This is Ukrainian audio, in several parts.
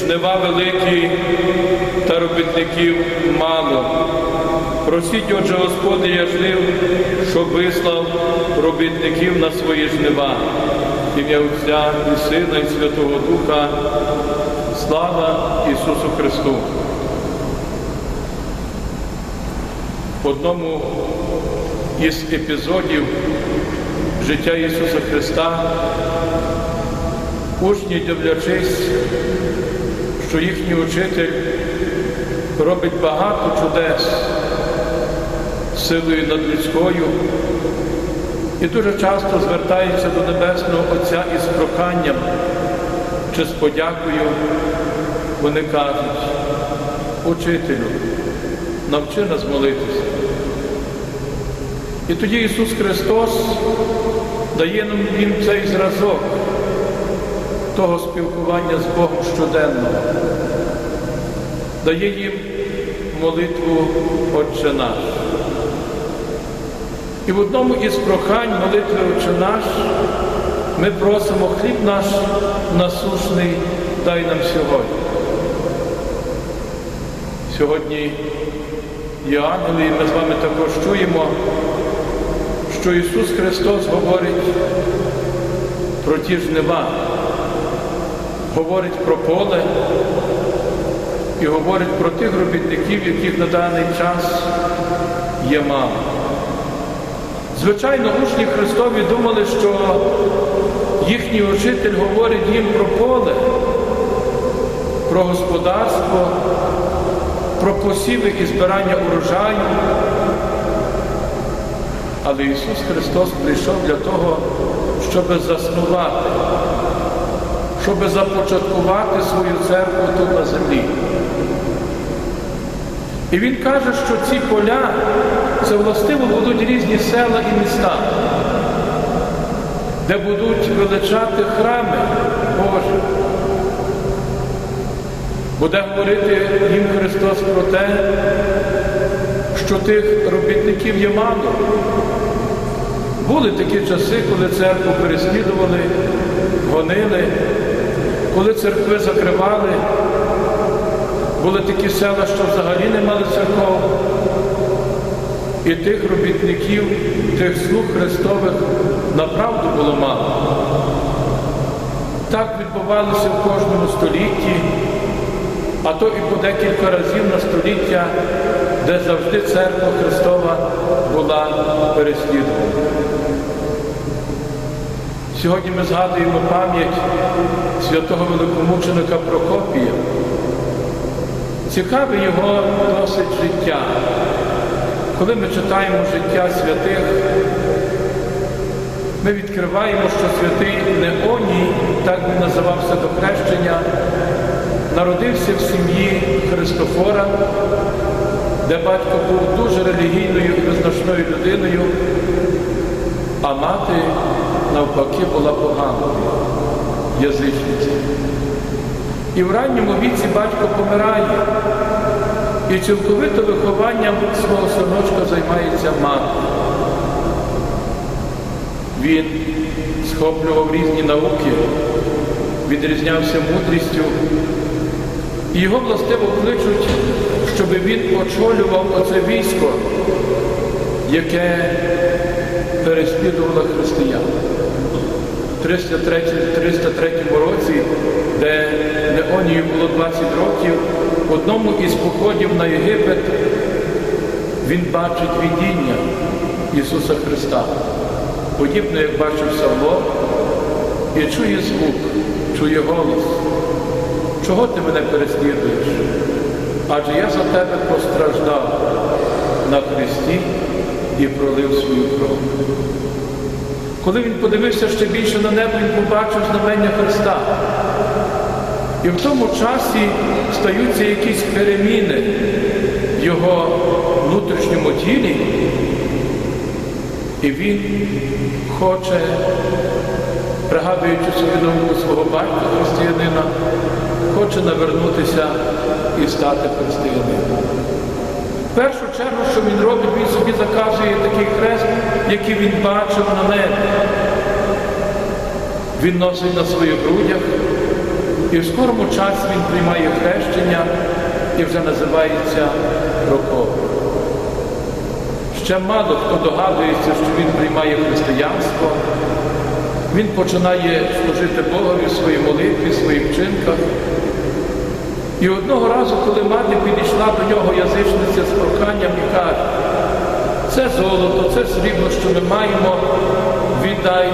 жнива великі та робітників мало. Просіть, отже, Господи, жнив, щоб вислав робітників на свої жнива. Ім'я Отця і Сина, і Святого Духа. Слава Ісусу Христу! В одному із епізодів життя Ісуса Христа учні, дивлячись, що їхній учитель робить багато чудес силою надлюдською і дуже часто звертається до Небесного Отця із проханням чи з подякою, вони кажуть, учителю, навчи нас молитися. І тоді Ісус Христос дає нам їм цей зразок того спілкування з Богом щоденного, дає їм молитву Отче наш. І в одному із прохань молитви Отче наш ми просимо хліб наш насушний дай нам сьогодні. Сьогодні Євангелії ми з вами також чуємо, що Ісус Христос говорить про ті жнива, говорить про поле і говорить про тих робітників, яких на даний час є мало. Звичайно, учні Христові думали, що їхній учитель говорить їм про поле, про господарство, про посіви і збирання урожаю. Але Ісус Христос прийшов для того, щоб заснувати, щоб започаткувати свою церкву тут на землі. І Він каже, що ці поля це властиво будуть різні села і міста, де будуть величати храми Божі. Буде говорити їм Христос про те, що тих робітників є мало. Були такі часи, коли церкву переслідували, гонили, коли церкви закривали. Були такі села, що взагалі не мали церков. І тих робітників, тих слуг Христових направду було мало. Так відбувалося в кожному столітті, а то і по декілька разів на століття, де завжди церква Христова була переслідувана. Сьогодні ми згадуємо пам'ять святого великомученика Прокопія. Цікаве його досить життя. Коли ми читаємо життя святих, ми відкриваємо, що святий Неоній, так він називався до хрещення, народився в сім'ї Христофора, де батько був дуже релігійною і визначною людиною, а мати навпаки була поганою, язичницею. І в ранньому віці батько помирає, і цілковито вихованням свого синочка займається мати. Він схоплював різні науки, відрізнявся мудрістю, і його властиво кличуть, щоб він очолював оце військо, яке переслідувало християн. В 303, 303 році, де Леонію було 20 років, в одному із походів на Єгипет він бачить видіння Ісуса Христа, подібно, як бачив Савло, і чує звук, чує голос. Чого ти мене переслідуєш? Адже я за тебе постраждав на Христі і пролив свою кров. Коли він подивився ще більше на небо, він побачив знамення Христа. І в тому часі стаються якісь переміни в його внутрішньому тілі, і він хоче, пригадуючи собі думку свого батька християнина, хоче навернутися і стати християнином. В першу чергу, що він робить, він собі заказує такий хрест, який він бачив на небі. Він носить на своїх грудях, І в скорому часі він приймає хрещення і вже називається Прокоп. Ще мало хто догадується, що він приймає християнство. Він починає служити Богові в своїй молитві, в своїх вчинках. І одного разу, коли мати підійшла до нього язичниця з проханням і каже, це золото, це срібло, що ми маємо, віддай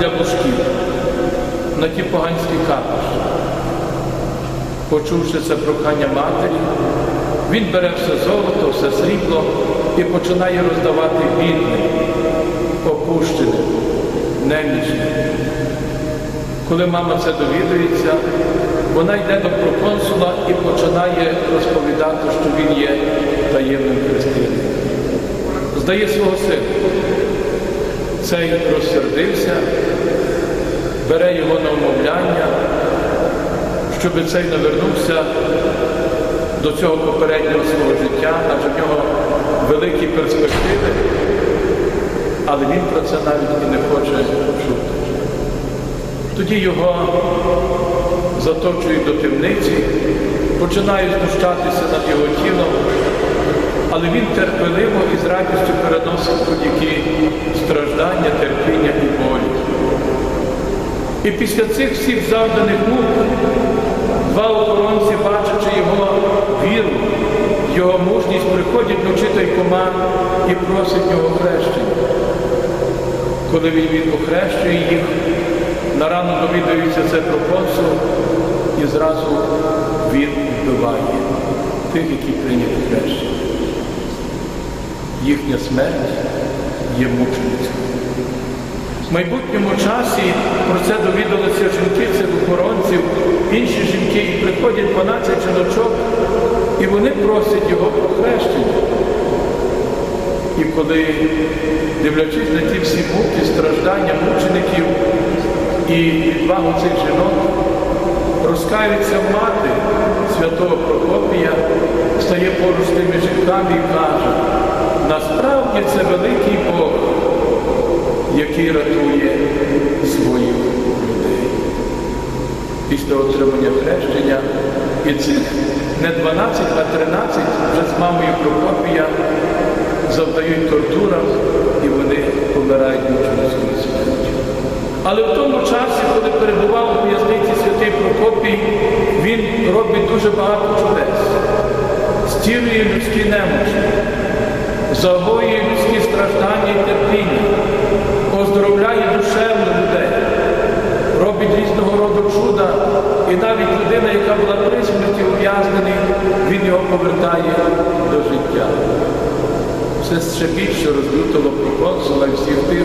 для божків на ті поганські капища. Почувши це прохання матері, він бере все золото, все срібло і починає роздавати бідним, опущеним, немічним. Коли мама це довідується, вона йде до проконсула і починає розповідати, що він є таємним християнином. Здає свого сина. Цей розсердився, бере його на умовляння, щоб цей не вернувся до цього попереднього свого життя, адже в нього великі перспективи, але він про це навіть і не хоче чути. Тоді його заточують до темниці, починають знущатися над його тілом, але він терпеливо і з радістю переносить будь-які страждання, терпіння і болі. І після цих всіх завданих мук два охоронці, бачачи його віру, його мужність, приходять до вчителькома і просять його хрещення. Коли він охрещує їх, на рану довідується це про консул і зразу він вбиває тих, які прийняли хрещення. Їхня смерть є мученицькою. В майбутньому часі про це довідалися жінки, цих охоронців, інші жінки, і приходять 12 жіночок, і вони просять його про хрещення. І коли, дивлячись на ті всі муки, страждання мучеників і відвагу цих жінок, розкаюється мати святого Прокопія, стає поруч з тими жінками і каже, насправді це великий Бог, який рятує своїх людей. Після отримання хрещення і цих не 12, а 13 вже з мамою Прокопія завдають тортурам і вони помирають мученицькою смертю. Але в тому часі, коли перебував у в'язниці святий Прокопій, він робить дуже багато чудес, стілює людські немочі, загоює людські страждання і терпіння, оздоровляє душевно людей, робить різного роду чуда, і навіть людина, яка була при смерті ув'язнений, він його повертає до життя. Це ще більше розлютило проконсула і всіх тих,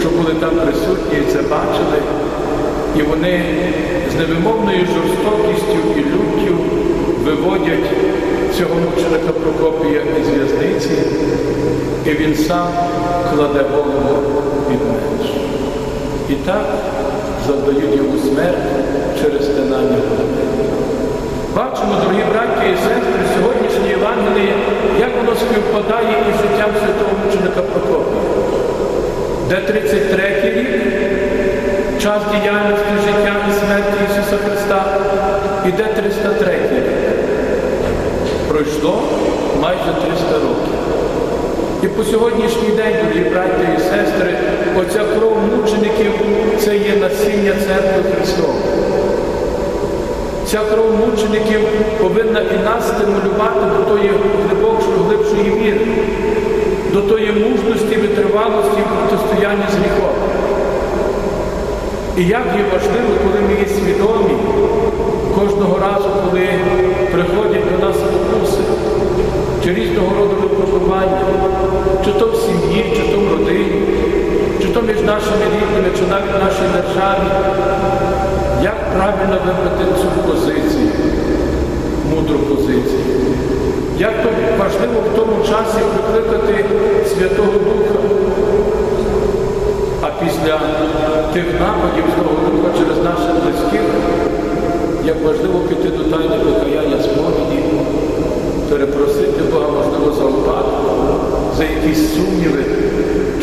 що були там присутні і це бачили. І вони з невимовною жорстокістю і люттю виводять цього мученика Прокопія із в'язниці, і він сам кладе голову під меч. І так завдають йому смерть через стинання голови. Бачимо, дорогі браття і сестри, сьогоднішнє Євангеліє, як воно співпадає із життям святого мученика Прокопія. Де 33 рік, час діяльності життя і смерті Ісуса Христа, і де 303 рік. Пройшло майже 300 років. І по сьогоднішній день, дорогі браття і сестри, оця кров мучеників це є насіння церкви Христової. Ця кров мучеників повинна і нас стимулювати до тої глибокої, глибшої віри, до тої мужності, витривалості і протистояння з гріхом. І як є важливо, коли ми є свідомі кожного разу, коли приходять до нас спокуси, чи різного роду випробування, чи то в сім'ї, чи то в родині, чи то між нашими рідними, чи навіть в нашій державі, як правильно вибрати цю позицію, мудру позицію? Як то важливо в тому часі прикликати Святого Духа? А після тих нападів Святого Духа через наших близьких, як важливо піти до тайни покаяння сповіді, перепросити Бога, можливо, за упадок, за якісь сумніви,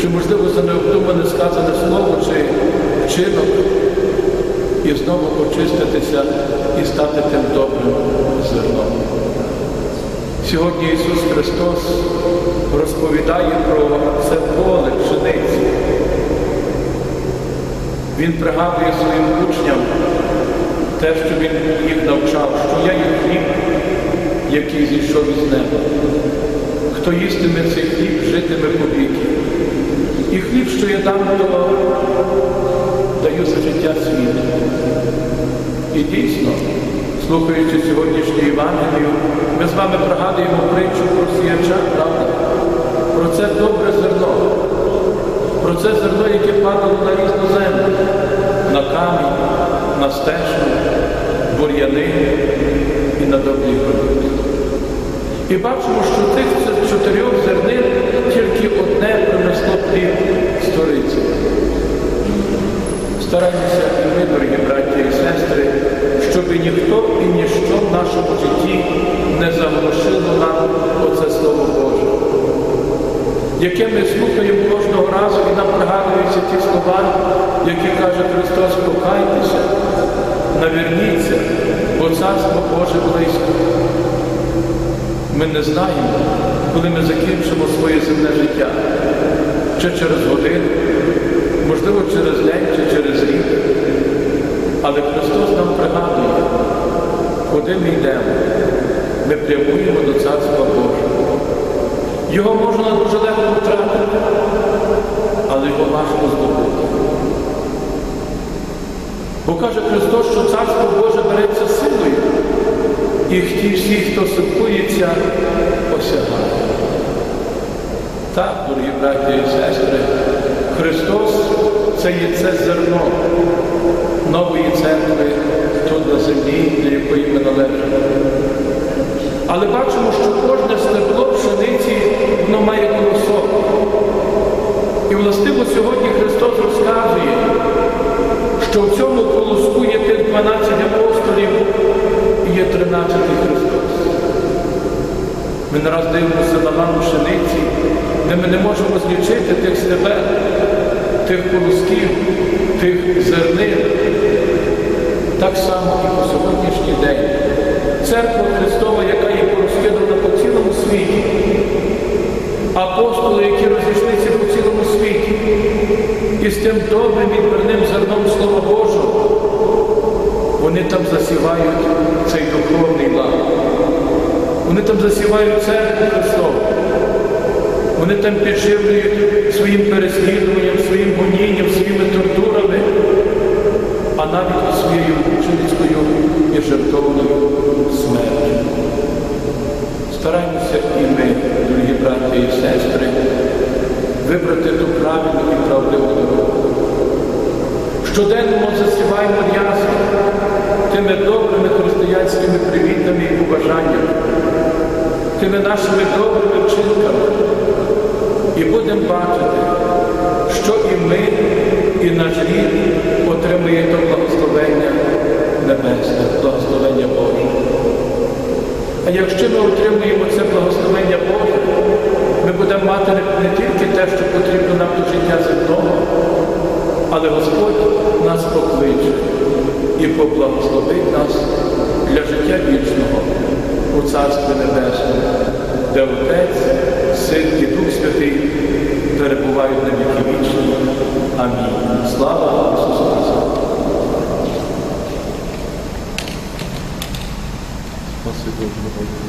чи, можливо, за необдумане сказане слово чи вчинок. і знову очиститися і стати тим добрим зерном. Сьогодні Ісус Христос розповідає про це поле пшениці. Він пригадує своїм учням те, що Він їх навчав, що я є хліб, який зійшов із неба. Хто їстиме цей хліб, житиме повіки. І хліб, що я дам, то даю за життя світу. І дійсно, слухаючи сьогоднішню Євангелію, ми з вами пригадуємо притчу про сіяча, правда? Про це добре зерно, про це зерно, яке падало на різну землю, на камінь, на стежку, бур'яни і на добрі ґрунт. І бачимо, що тих чотирьох зернин тільки одне принесло плід Стараймося і ми, дорогі браті і сестри, щоб ніхто і ніщо в нашому житті не заглушило нам оце Слово Боже, яке ми слухаємо кожного разу і нам пригадуються ті слова, які каже Христос, покайтеся, наверніться, бо Царство Боже близько. Ми не знаємо, коли ми закінчимо своє земне життя, чи через годину, можливо, через день чи через рік. Але Христос нам пригадує, куди ми йдемо, ми прямуємо до Царства Божого. Його можна дуже легко втратити, але його важко здобути. Бо каже Христос, що Царство Боже береться силою, і ті всі, хто сипується, осягає. Так, дорогі браті і сестри, Христос це є це зерно нової церкви тут на землі, до якої ми належимо. Але бачимо, що кожне стебло пшениці воно має колосок. І властиво сьогодні Христос розказує, що в цьому колоску є тих 12 апостолів і є 13 Христос. Ми не раз дивимося на лану пшениці, де ми не можемо злічити тих стебел, тих колосків, тих зернин. Так само і по сьогоднішній день. Церква Христова, яка є порозкидана по цілому світі, апостоли, які розійшлися по цілому світі, і з тим добрим і зерном Слова Божого, вони там засівають цей духовний лад. Вони там засівають церкву Христову. Вони там підживлюють своїм переслідуванням, своїм гонінням, своїми тортурами, а навіть своєю мученицькою і жертовною смертю. Стараємося і ми, дорогі браті і сестри, вибрати ту правильну і правдиву дорогу. Щоденно засіваємо рясно тими добрими християнськими привітами і побажаннями, тими нашими добрими вчинками. І будемо бачити, що і ми, і наш рід отримує то благословення небесне, благословення Боже. А якщо ми отримуємо це благословення Боже, ми будемо мати не тільки те, що потрібно нам до життя земного, але Господь нас покличе і поблагословить нас для життя вічного у Царстві Небесному, де Отець, Син і Дух Святий перебувають на віки вічні. Амінь. Слава Ісусу Христу! Спасибо, Боже.